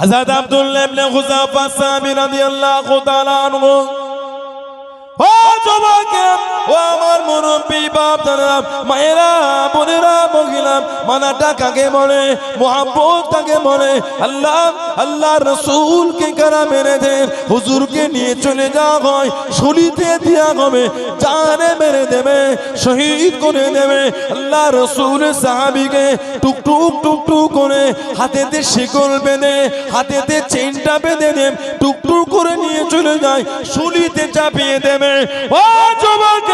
হযরত আব্দুল্লাহ ইবনে Hudhafa সাহাবী রাদিয়াল্লাহু তাআলা আনহু ও ও আমার মুরব্বী বাপ দাদা মায়েরা, বোনেরা, মহিলা, মানাটা কাকে বলে মোহাম্মত কাকে বলে, আল্লাহ আল্লাহ রসুলকে কারা মেরে দেন হুজুরকে নিয়ে চলে যাওয়া হয়, শুলিতে দিয়া হবে, জানে মেরে দেবে, শহীদ করে দেবে, আল্লাহ রসুল সাহাবিকে টুক টুক টুক টুক করে হাতেতে শিকল বেঁধে, হাতেতে চেনটা বেঁধে দেন টুক টুক করে নিয়ে চলে যায়, শুলিতে চাপিয়ে দেবে। ও যুবক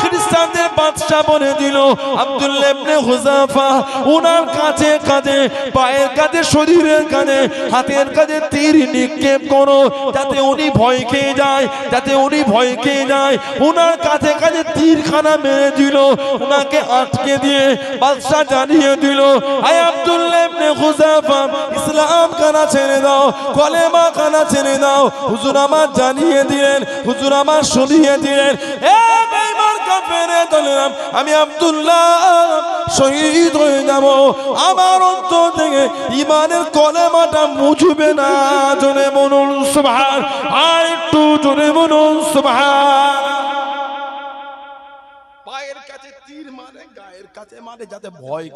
খ্রিস্টানদের বাদশা বলে দিল, আব্দুল্লাহ ইবনে হুযাফা ওনার কাছে কাছে পায়ের কাছে শরীরের কাছে হাতের কাছে তীর নিক্ষেপ করো, যাতে উনি ভয় খেয়ে যায়, যাতে উনি ভয় খেয়ে যায়। ওনার কাছে কাছে তীরখানা মেরে দিল ওনাকে আটকে দিয়ে বাদশা জানিয়ে দিল, আয় আব্দুল্লাহ ইবনে হুযাফা, ইসলাম কানা ছেড়ে দাও, কলেমা কানা ছেড়ে দাও। হুজুর আমার জানিয়ে দিলেন, হুজুর আমার শুনিয়ে দিলেন, এ আমি আব্দুল্লাহ শহীদ হয়ে যাব। আমার অন্তর থেকে ইমানের কলেমাটা মুছবে না, জোরে মনুন সুবহান, আর একটু জোরে মনুন মারে যাতে ভয়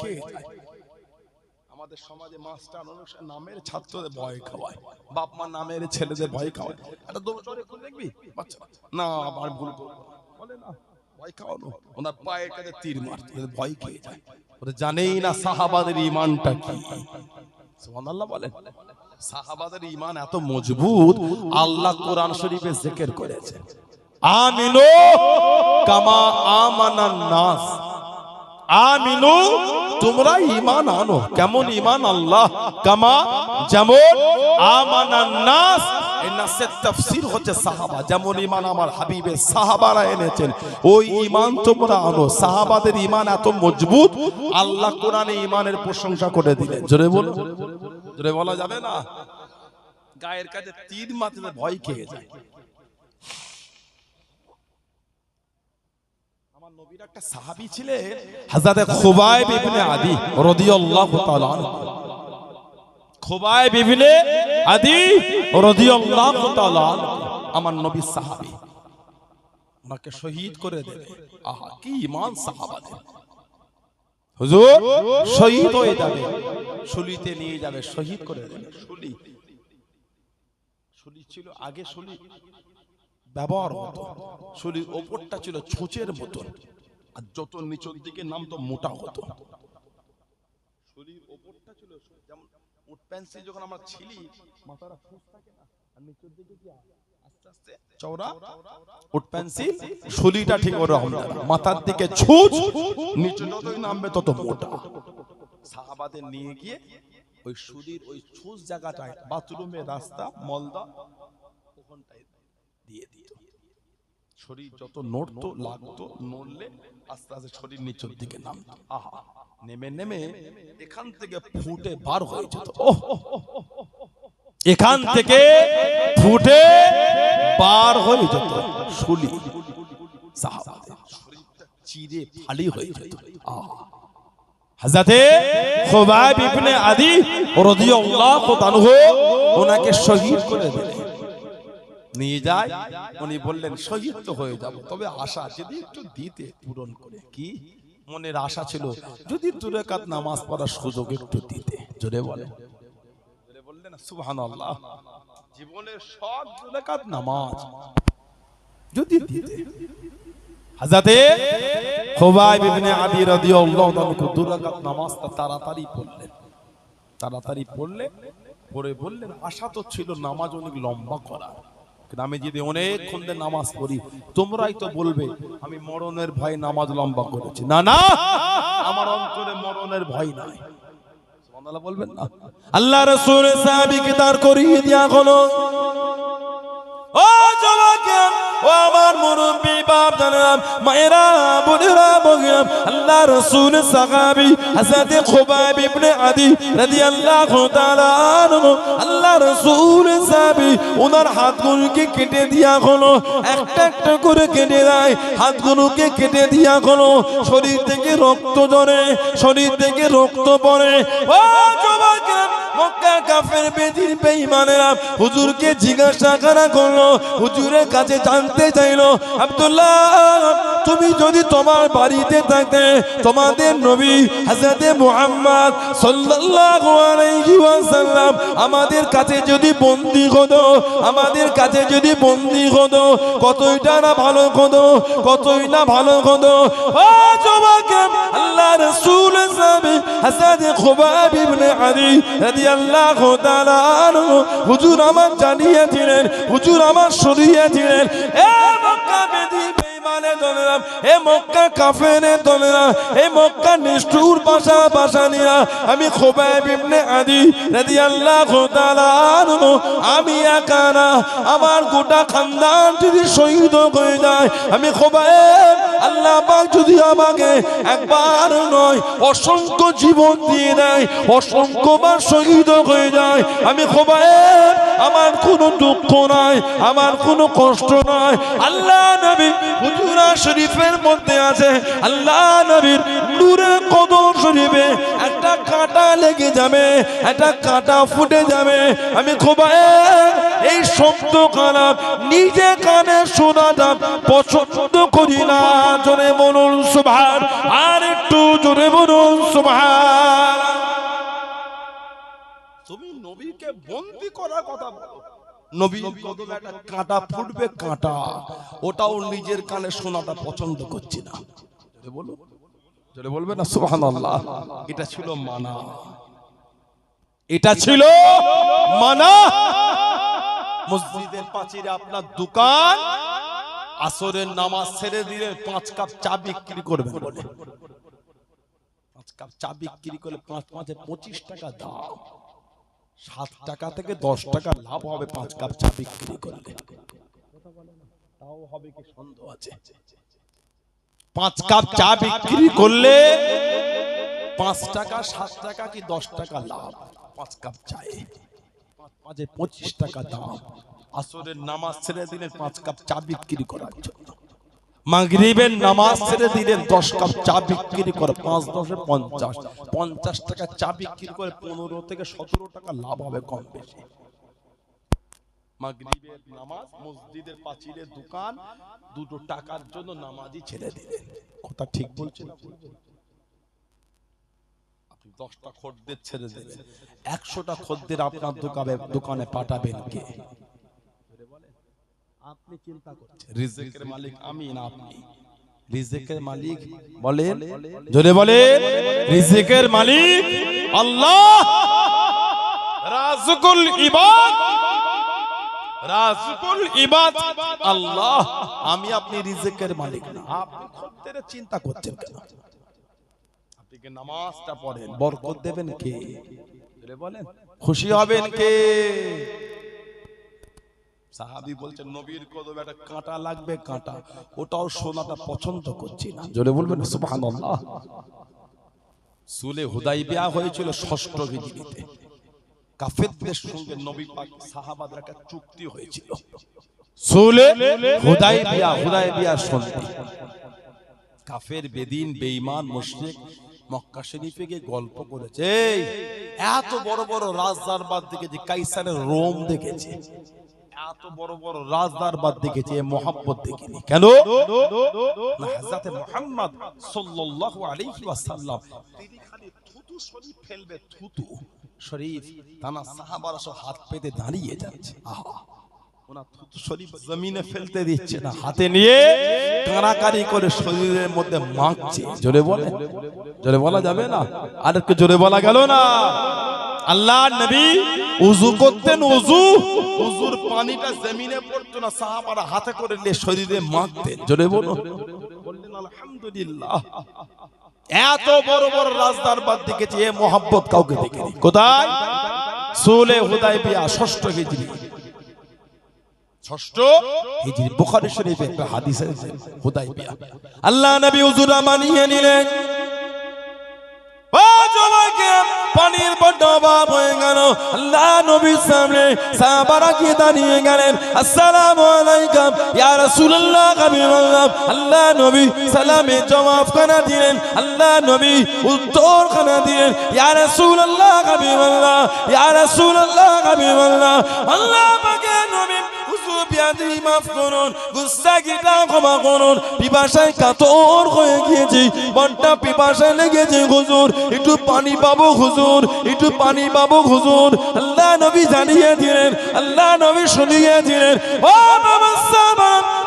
আমাদের সমাজে মাস্টার নামের ছাত্রদের ভয় খাওয়ায় নামের ছেলেদের ভয় খাওয়ায়। না, আবার ভুল বলে না। ভয় খাওয়ানো ওনার পায়ের কাছে তীর মারতে ভয় খেয়ে যায়। ওরা জানেই না সাহাবাদের ইমানটা কি। সুবহানাল্লাহ বলেন সাহাবাদের ইমান এত মজবুত আল্লাহ কোরআন শরীফে জিকির করেছে। আমিনু কামা আমানান নাস। আমিনু, তোমরা ঈমান আনো। কেমন ইমান আল্লাহ। কামা, যেমন আমানান নাস হচ্ছে সাহাবা। যেমন ঈমান আমার হাবিবের সাহাবারা এনেছেন, ওই তোমরা আনো। সাহাবাদের এত মজবুত, আল্লাহ কোরআনে প্রশংসা করে গায়ের কাছে ভয় খেয়ে যায় আমার নবীর একটা সাহাবী ছিলেন, হযরত খুবাইব ইবনে আদি রাদিয়াল্লাহু তাআলা খুবাইব ইবনে আদি রাদিয়াল্লাহু তাআলা আমার নবী ওনাকে শহীদ করে দেবে আহা, কি ইমান সাহাবাদের। হুজুর, শহীদ হয়ে যাবে, শুলিতে নিয়ে যাবে, শহীদ করে দেবে শুলি। শুলি ছিল আগে শুলি, ব্যবহার হতো শুলির ওপরটা ছিল ছোচের মতন। আর যত নিচের দিকে নাম তো মোটা হতো। শুলির ওপরটা ছিল যেমন উট পেন্সিল যখন আমরা ছিলি মাথাটা ফুস থাকে না আর নিচের দিকে কি আস্তে আস্তে চওড়া উট পেন্সিল শুলিটা ঠিক ওরকম। মাথার দিকে ছুঁচ নিচে যতই নামবে তত মোটা। সাহাবাদের নিয়ে গিয়ে ওই সুদির ওই ছুঁচ জায়গাটায় বাথরুমের রাস্তা মলদা ওখানটায় দিয়ে দিত। শরীর যত নড়তো লাগতো নড়লে আস্তে আস্তে শরীর নিচের দিকে নামতো। আহা নেমে নেমে এখান থেকে ফুটে বার হয়ে যেত। এখান থেকে ফুটে পার হয়ে যেত শুলি চিরে ফালি হয়ে যেত। খুবাইব ইবনে আদি রাদিয়াল্লাহু তাআলা ওনাকে শহীদ করে দিলেন। নিয়ে যায় উনি বললেন শহীদ তো হয়ে যাব। তবে আশা যদি একটু দিতে, পূরণ করে কি? মনের আশা ছিল, যদি দুরেকাত নামাজ পড়ার সুযোগ একটু দিতে। জোরে বলে বললেন, সুবহানাল্লাহ জীবনের সব দুরেকাত নামাজ যদি দিতে। তাড়াতাড়ি পড়লেন। তাড়াতাড়ি পড়লে, পড়ে বললেন, আশা তো ছিল নামাজ অনেক লম্বা করা। কিন্তু আমি যদি অনেকক্ষণ নামাজ পড়ি, তোমরাই তো বলবে, আমি মরণের ভয় নামাজ লম্বা করেছি। না না, আমার অন্তরে মরণের ভয় নাই। বলবেন না? আল্লাহ রসুল সাহাবিকে দাঁড় করিয়ে দিয়া হলো। ও ও আমার মুরব্বি বাপ জানাম মায়েরা বগিরাম আল্লাহ রাসূল, সাহাবী খুবাইব ইবনে আদি রাদিয়াল্লাহু তাআলা আনহু, আল্লাহ রাসূল, সাহাবী ওনার হাতগুলোকে কেটে দিয়া হলো, একটা একটা করে কেটে দেয়, হাতগুলোকে কেটে দিয়া হলো, শরীর থেকে রক্ত ঝরে, শরীর থেকে রক্ত পড়ে। ও মক্কা কাফের বেদির বেঈমানেরা হুজুরকে জিজ্ঞাসা করা করল হুজুরের কাছে জানতে চাইলো আব্দুল্লাহ তুমি যদি তোমার বাড়িতে থাকতে, তোমাদের নবী হযরতে মুহাম্মদ সাল্লাল্লাহু আলাইহি ওয়াসাল্লাম আমাদের কাছে যদি বন্দী হতো, আমাদের কাছে যদি বন্দী হতো, কতইটা না ভালো হতো কতই না ভালো হতো। ও তোমাকে আল্লাহ রাসূল সাহেব হযরত খুবাব ইবনে আদি রাদিয়াল্লাহু তাআলা হুজুর আমার জানিয়েছিলেন, হুজুর আমার শরীয়ছিলেন এ মক্কা এ মক্কা এ মক্কা নিষ্ঠুর নিয়া আমি খুবাইব ইবনে আদি রাদিয়াল্লাহু তাআলা আনহু। আমি একা না। আমার গোটা খানদান যদি শহীদ হয়ে যায়, আমি খুবাইব। আল্লাহ পাক যদি আমাকে একবার নয়, অসংখ্য জীবন দিয়ে দেয়, অসংখ্যবার শহীদ হয়ে যায়, আমি খুবাইব। আমার কোনো দুঃখ নাই, আমার কোনো কষ্ট নাই। আল্লাহ নবী হুজুরা শরীফের মধ্যে আছে। আল্লাহ নবীর নূরে কদম শরীফে একটা কাঁটা লেগে যাবে, একটা কাঁটা ফুটে যাবে। আমি খুবাইব এই শব্দ খারাপ নিজে কানে শোনাটা পছন্দ করি না। জোরে বলুন সুভার আর একটু জোরে বলুন সুভার বন্দি করার কথা কদমে একটা কাঁটা ফুটবে কাঁটা ওটাও নিজের কানে শোনাটা পছন্দ করছি না। বলো। বলবে না সুবহানাল্লাহ। এটা ছিল মানা। এটা ছিল মানা। মসজিদের পাঁচিরে আপনার দোকান আসরের নামাজ ছেড়ে দিলে পাঁচ কাপ চা বিক্রি করবে পাঁচ কাপ চা বিক্রি করলে পাঁচ পাঁচে পঁচিশ টাকা দাম। সাত টাকা থেকে দশ টাকা লাভ হবে পাঁচ কাপ চা বিক্রি করলে তাও হবে কি সন্দেহ আছে? পাঁচ কাপ চা বিক্রি করলে পাঁচ টাকা সাত টাকা কি দশ টাকা লাভ? পাঁচ কাপ চায়ে। পাঁচ পাঁচে পঁচিশ টাকা দাম। আসরের নামাজ ছেড়ে দিলেন পাঁচ কাপ চা বিক্রি করার জন্য। মাগরিবের নামাজ ছেড়ে দিলেন দশ কাপ চা বিক্রি করে পাঁচ দশে পঞ্চাশ। পঞ্চাশ টাকা চা বিক্রি করে পনেরো থেকে সতেরো টাকা লাভ হবে কম বেশি। মাগরিবের নামাজ মসজিদের পাঁচিলের দোকান দুটো টাকার জন্য নামাজই ছেড়ে দিলেন। কথা ঠিক বলছেন আপনি? দশটা খদ্দের ছেড়ে দেবেন একশোটা খদ্দের আপনার দোকানে দোকানে পাঠাবেন কে? আপনি চিন্তা করছেন। রিজেকের মালিক আমি না আপনি। রিজেকের মালিক বলেন। জোরে বলে রিজিকের মালিক আল্লাহ। রাজুকুল ইবাদ। রাজুকুল ইবাদ আল্লাহ। আমি আপনি রিজেকের মালিক না। আপনি খদ্দের চিন্তা করছেন কেন? আপনি কি নামাজটা পড়েন? বরকত দেবেন কে? বলেন। খুশি হবেন কে? সাহাবি বলছেন নবীর কদমে একটা কাঁটা লাগবে কাঁটা। ওটাও সোনাটা পছন্দ করছি না। জোরে বলবেন সুবহানাল্লাহ। সুলে হুদাইবিয়া হয়েছিল ষষ্ঠ হিজরিতে। কাফেরদের সঙ্গে নবী পাক সাহাবাদের একটা চুক্তি হয়েছিল। সুলে হুদাইবিয়া হুদাইবিয়া সন্ধি। কাফের বেদিন বেঈমান মুশরিক মক্কা শরীফে গিয়ে গল্প করেছে এই, এত বড় বড় রাজদারবাদ দেখেছি কাইসারের রোম দেখেছে। জমিনে ফেলতে দিচ্ছে না, হাতে নিয়ে কাড়াকাড়ি করে শরীরের মধ্যে মাখছে। জোরে বলে জোরে বলা যাবে না? আর একটু জোরে বলা গেল না? আল্লাহ নবী উজু করতেন উজু উজুর পানিটা জমিনে পড়তো না সাহাবারা হাতে করে নিয়ে শরীরে মাখতেন। জোরে বলো বললেন আলহামদুলিল্লাহ। এত বড় বড় রাজদার বাদ দেখেছি এ মোহাম্মত কাউকে দেখিনি। কোথায়? সুলে হুদাইবিয়া ষষ্ঠ হিজরি। ষষ্ঠ হিজরি বুখারী শরীফে একটা হাদিস আছে হুদাইবিয়া। আল্লাহ নবী হুজুরা মানিয়ে নিলেন। পানির বড্ড অভাব হয়ে গেল। আল্লাহ নবীর সামনে সাহাবারা গিয়ে দাঁড়িয়ে গেলেন। আসসালামু আলাইকুম, ইয়া রাসূলুল্লাহ হাবিবাল্লাহ আল্লাহ নবী সালামে জবাব খানা দিলেন। আল্লাহ নবী উত্তর খানা দিলেন। ইয়া রাসূলুল্লাহ হাবিবাল্লাহ ইয়া রাসূলুল্লাহ হাবিবাল্লাহ আল্লাহ পাকের নবী বিয়াদি মাফ করুন, গুস্তাগিটা ক্ষমা করুন। পিপাসায় কাতর হয়ে গিয়েছি বড্ডা পিপাসায় লেগেছে হুজুর। একটু পানি পাবো হুজুর, একটু পানি পাবো হুজুর। আল্লাহ নবী জানিয়ে দিলেন, আল্লাহ নবী শুনিয়ে দিলেন, ও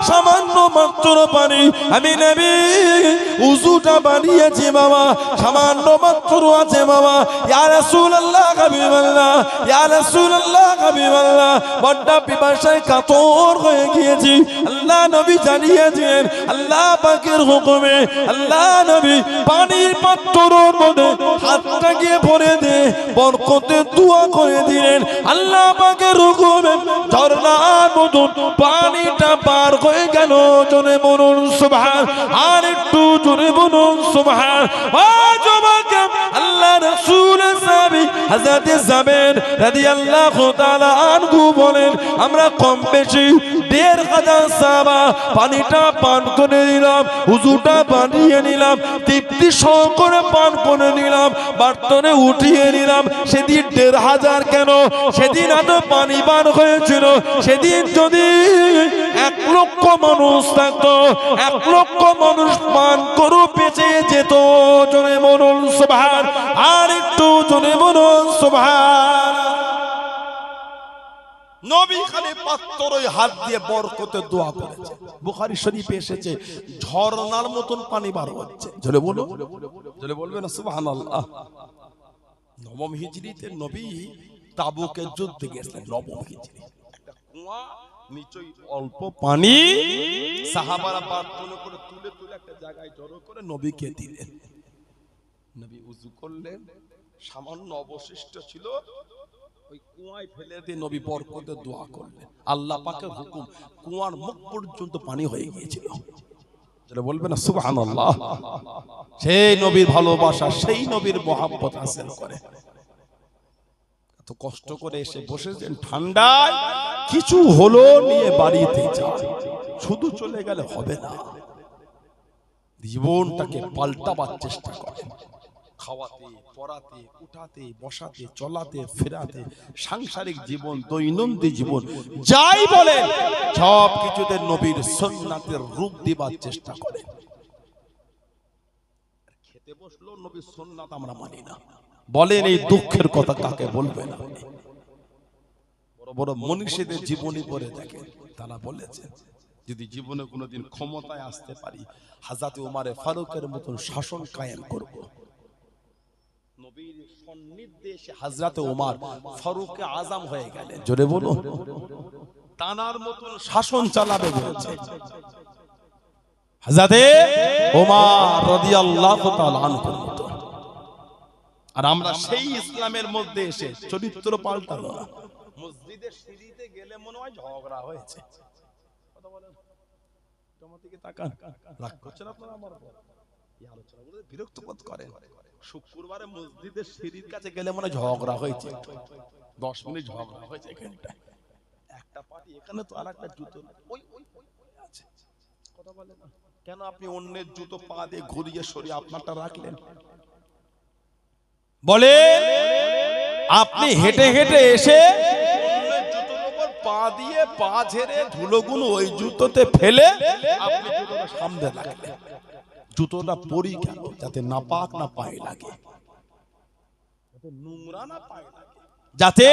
সামান্য মাত্র পানি। আমি নবী, উজুটা বানিয়েছি বাবা, সামান্য মাত্র আছে বাবা। ইয়া রাসূলুল্লাহ, হাবিবাল্লাহ, ইয়া রাসূলুল্লাহ, হাবিবাল্লাহ, বড্ডা পিপাসায় কাতর হয়ে গিয়েছি। আল্লাহ নবী জানিয়েছেন আল্লাহ পাকের হুকুমে, আল্লাহ নবী পানির পাত্রর মধ্যে হাতটা গিয়ে ভরে দে, বরকতে দোয়া করে দিলেন আল্লাহ পাকে রুকুমে ঝর্ণার মতন পানিটা পার হয়ে গেল জনে বলুন সুবহান, আর একটু জনে বলুন সুবহান। ও হযরত জাবের রাদিয়াল্লাহু তাআলা আনহু বলেন, আমরা কম বেশি দেড় হাজার সাহাবা পানিটা পান করে নিলাম, উজুটা বানিয়ে নিলাম, তৃপ্তি সহকারে পান করে নিলাম, বার্তনে উঠিয়ে নিলাম। সেদিন দেড় হাজার কেন? সেদিন এত পানি পান হয়েছিল। সেদিন যদি এক লক্ষ মানুষ থাকতো, এক লক্ষ মানুষ পান করু বেঁচে জনে মনুল সুবহান। আর একটু জনে মনুল সুবহান। নবী খালি হাত দিয়ে দোয়া করেছে। শরীফে এসেছে, ঝর্ণার মতন পানি বার হচ্ছে। জলে বলো। জলে না, সুবহানাল্লাহ। নবম হিজরিতে নবী তাবুকে যুদ্ধে নবম হিজরি। একটা কুয়া অল্প পানি, সাহাবারা বার্তনে করে তুলে তুলে একটা জায়গায় জড়ো করে নবীকে দিলেন। নবী উজু করলেন। সামান্য অবশিষ্ট ছিল। ওই কুয়ায় ফেলে দিয়ে নবী বরকতে দোয়া করলেন। আল্লাহ পাকের হুকুম কুয়ার মুখ পর্যন্ত পানি হয়ে গিয়েছিল। যেটা বলবে না, সুবহানাল্লাহ। সেই নবীর ভালোবাসা, সেই নবীর মহাব্বত হাসিল করে। এত কষ্ট করে এসে বসেছেন ঠান্ডায়, কিছু হলো নিয়ে বাড়িতে যায় শুধু চলে গেলে হবে না। জীবনটাকে পাল্টাবার চেষ্টা করে খাওয়াতে পড়াতে উঠাতে বসাতে চলাতে ফেরাতে সাংসারিক জীবন দৈনন্দিন জীবন যাই বলেন সব কিছুতে নবীর সন্ন্যাতের রূপ দিবার চেষ্টা করে। খেতে বসল নবীর সন্ন্যাত আমরা মানি না। বলেন এই দুঃখের কথা কাকে বলবেন? বড় বড় মনীষীদের জীবনী পড়ে দেখেন তারা বলেছেন যদি জীবনে কোনোদিন ক্ষমতায় আসতে পারি হাজাতে উমারে ফারুকের মতন শাসন কায়েম করব। নবীর হাজরাতে ফারুকে আজম হয়ে গেলেন। জোরে বলো তানার মতন শাসন চালাবে বলেছে। ওমার রাদিয়াল্লাহু তাআলা আনহুর মতো। আর আমরা সেই ইসলামের মধ্যে এসে চরিত্র পাল্টালো না মসজিদের সিঁড়িতে গেলে মনে হয় ঝগড়া হয়েছে। কথা বলেন। তোমার দিকে তাকান। রাগ করছেন আপনারা আমার? এই আলোচনা বিরক্ত বোধ করেন। শুক্রবারে মসজিদের সিঁড়ির কাছে গেলে মনে ঝগড়া হয়েছে। দশ মিনিট ঝগড়া হয়েছে এখানটায়। একটা পার্টি এখানে তো আর একটা জুতো ওই ওই ওই ওই আছে। কথা বলে না। কেন আপনি অন্যের জুতো পা দিয়ে ঘুরিয়ে সরিয়ে আপনারটা রাখলেন? বলে আপনি হেঁটে হেঁটে এসে অন্যের জুতোর উপর পা দিয়ে পা ঝেড়ে ধুলোগুলো ওই জুতোতে ফেলে আপনি সামনে রাখলেন। জুতোটা পরি কেন? যাতে না পাক না পায়ে লাগে। যাতে নোংরা না পায়ে লাগে। যাতে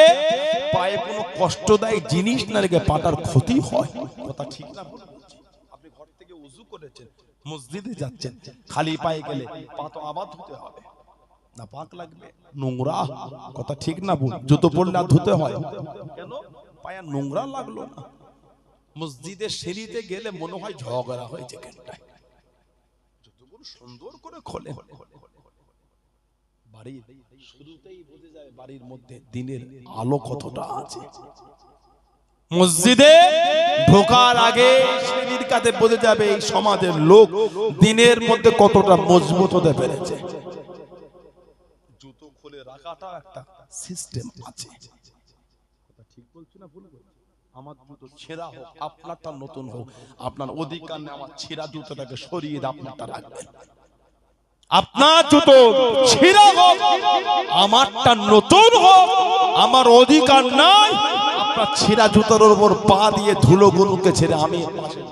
পায়ে কোনো কষ্টদায়ী জিনিস না লেগে পাটার ক্ষতি হয়। কথা ঠিক না আপনি ঘর থেকে উজু করেছেন মসজিদে যাচ্ছেন খালি পায়ে গেলে পা তো আবার ধুতে হবে। না পাক লাগবে নোংরা কথা ঠিক না ভুল জুতো আর ধুতে হয়। কেন? পায়ে নোংরা লাগল না। মসজিদের সিঁড়িতে গেলে মনে হয় ঝগড়া হয়েছে কেনটায় জুতোগুলো সুন্দর করে খোলে। বাড়ির শুরুতেই বোঝা যায় বাড়ির মধ্যে দিনের আলো কতটা আছে। মসজিদে ঢোকার আগে সিঁড়ির কাছে বোঝা যাবে এই সমাজের লোক দিনের মধ্যে কতটা মজবুত হতে পেরেছে। জুতো খুলে রাখা কাটা একটা সিস্টেম আছে। ঠিক বলছি না ভুল আমার ছেঁড়া হোক, আপনারটা নতুন হোক, আপনার অধিকার নেই আমার ছেঁড়া সরিয়ে আপনারটা রাখবেন। আপনার জুতো ছিঁড়া হোক, আমারটা নতুন হোক, আমার অধিকার নাই, আপনার ছেঁড়া জুতোর উপর পা দিয়ে ধুলো গুলোকে ছেড়ে আমি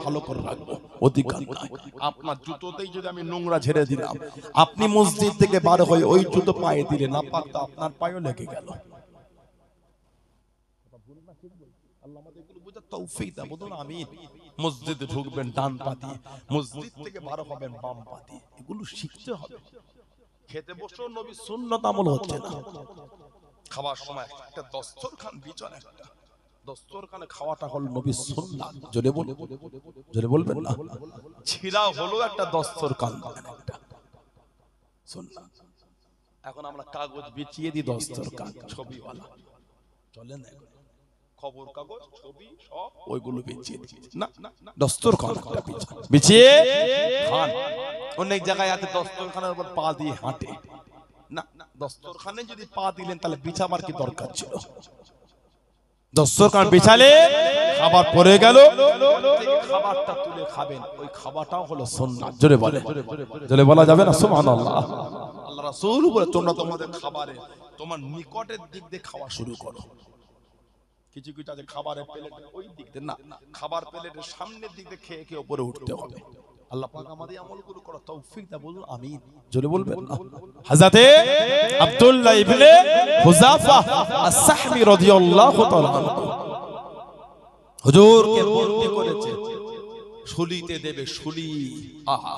ভালো করে রাখব। অধিকার নাই। আপনার জুতোতেই যদি আমি নোংরা ঝেড়ে দিলাম, আপনি মসজিদ থেকে বার হয়ে ওই জুতো পায়ে দিলে না পারতো আপনার পায়েও লেগে গেল। আল্লাহ আমাদেরগুলো বোঝার তৌফিক দাও, বলুন আমিন। মসজিদে ঢুকবেন ডান পা দিয়ে মসজিদ থেকে বার হবেন বাম পা দিয়ে এগুলো শিখতে হবে। খেতে বসেও নবী সুন্নত আমল হচ্ছে না। খাবার সময় একটা দস্তরখান বিচন একটা। দস্তরখানে খাওয়াটা হল নবী সুন্নাত। জোরে বল জোরে বলবেন না? হলো একটা দস্তরখান একটা। সুন্নাত। এখন আমরা কাগজ বিছিয়ে দিই দস্তরখান ছবিওয়ালা। চলে না। খবর কাগজ ছবি সব ওইগুলো বিছিয়ে না দস্তরখান। একটা খান। অনেক জায়গায় আছে দস্তরখানের উপর পা দিয়ে হাঁটে। না না দস্তরখানে যদি পা দিলেন তাহলে বিছাবার কি দরকার ছিল? দস্তরখান বিছালে খাবার পড়ে গেল। খাবারটা তুলে খাবেন। ওই খাবারটাও হলো সুন্নাত। জোরে বলে জোরে বলা যাবে না? সুবহানাল্লাহ। আল্লাহ রাসূল বলে তোমরা তোমাদের খাবারে তোমার নিকটের দিক দিয়ে খাওয়া শুরু করো। কিছু কিছু আছে খাবারের প্লেট, ওই দিক না, খাবার প্লেটের সামনের দিক খেয়ে খেয়ে উপরে উঠতে হবে। আল্লাহ পাক আমাদের আমলগুলো করো তৌফিক দা বলুন দেবে শুলি আহা।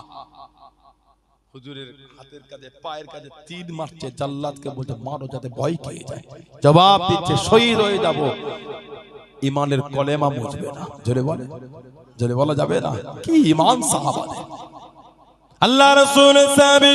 হুজুরের হাতের কাছে পায়ের কাছে মারছে মারো যাতে ভয় খেয়ে যায়। জবাব দিচ্ছে, শহীদ হয়ে যাব। ইমানের কলেমা মুছবে না। জোরে বলে। জোরে বলা যাবে না? কি ইমান সাহাবাদের? আল্লাহ রাসূল সাহাবী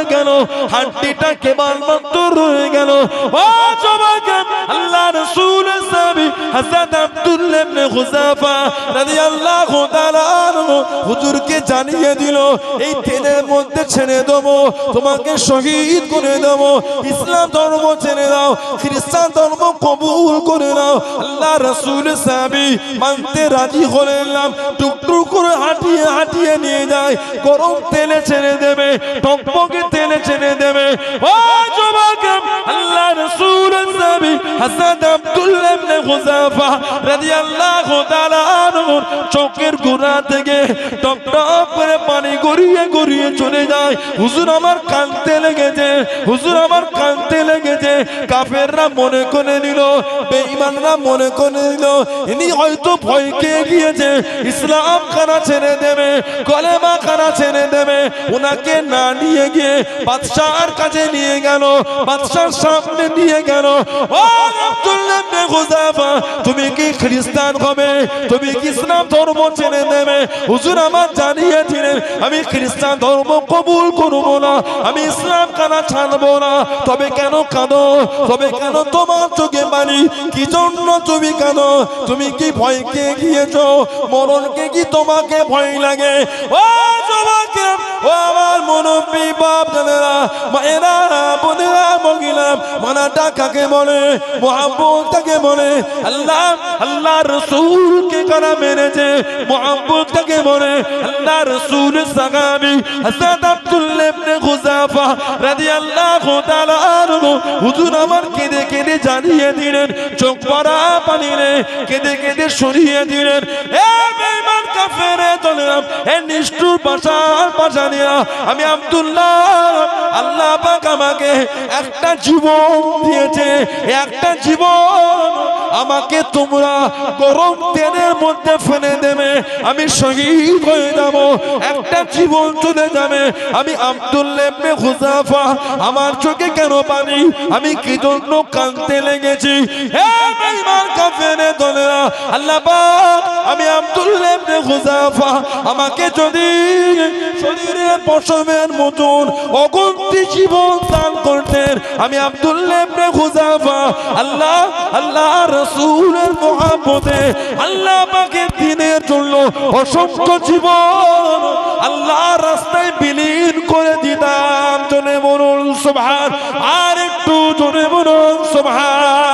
গেল রয়ে গেল। ও আল্লাহ ইবনে রাদিয়াল্লাহু তাআলা আনহু হুজুরকে জানিয়ে দিল, এই তেলের মধ্যে ছেড়ে দেবো, তোমাকে শহীদ করে দেবো, ইসলাম ধর্ম ছেড়ে দাও, খ্রিস্টান ধর্ম কবুল করে নাও। আল্লাহ মানতে রাজি হলেন করে হাঁটিয়ে হাঁটিয়ে নিয়ে যায়, গরম তেলে ছেড়ে দেবে টকপকে তেলে ছেড়ে দেবে। ও যুবক, আল্লাহ রাসূল নবী হযরত আব্দুল্লাহ ইবনে হুযাফা রাদিয়াল্লাহু তাআলা আনহু চোখের গোড়া থেকে টপ টপ করে পানি গড়িয়ে গড়িয়ে চলে যায়। হুজুর আমার কাঁদতে লেগেছে, হুজুর আমার কাঁদতে লেগেছে। কাফেররা মনে করে নিল, বেঈমানরা মনে করে নিল, ইনি হয়তো ভয় খেয়ে গিয়েছে, ইসলাম খানা ছেড়ে দেবে, কলেমা খানা ছেড়ে দেবে ওনাকে না নিয়ে গিয়ে কাছে নিয়ে গেল, বাদশার সামনে নিয়ে গেল। ও তুমি কি খ্রিস্টান হবে? তুমি কি ইসলাম ধর্ম ছেড়ে দেবে? হুজুর আমার জানিয়েছিলেন, আমি খ্রিস্টান ধর্ম কবুল করব না, আমি ইসলাম কানা ছাড়বো না, তবে কেন কাঁদো? তবে কেন তোমার চোখে পানি? কি জন্য তুমি কেন? তুমি কি ভয় কে গিয়েছো? মরণকে কি তোমাকে ভয় লাগে? ও তোমাকে ও আমার বাপ মায়েরা, বোনেরা মহিলা মানাটা কাকে বলে? বলে? আল্লাহ আল্লাহ রসুলকে কারা মেরেছে? মোহাম্মদ কাকে বলে? আল্লাহ রসুল সাহাবী হাসান আব্দুল্লাহ ইবনে খুজাফা রাদিয়াল্লাহু হুজুর আমার কেঁদে কেঁদে জানিয়ে দিলেন চোখ পড়া পানি রে কেঁদে কেঁদে সরিয়ে দিলেন। কাফেরে চললাম এ নিষ্ঠুর পাশার পাশানিয়া। আমি আব্দুল্লাহ, আল্লাহ পাক আমাকে একটা জীবন দিয়েছে। একটা জীবন আমাকে তোমরা গরম তেলের মধ্যে ফেলে দেবে। আমি শহীদ হয়ে যাব। একটা জীবন চলে যাবে। আমি আব্দুল্লাহ ইবনে হুযাফা, আমার চোখে কেন পানি? আমি কি জন্য কাঁদতে লেগেছি? হে বেঈমান কাফেরে দলেরা, আল্লাহ পাক আমি আব্দুল্লাহ ইবনে আমাকে যদি শরীরের পশমের মতন অগন্তি জীবন দান করতেন, আমি আব্দুল্লাহ ইবনে আল্লাহ আল্লাহ রাসূলের মহব্বতে আল্লাহ আমাকে দিনের জন্য অসংখ্য জীবন আল্লাহ রাস্তায় বিলীন করে দিতাম। জনে বলুন, সুবহান, আর একটু জনে বলুন, সুবহান।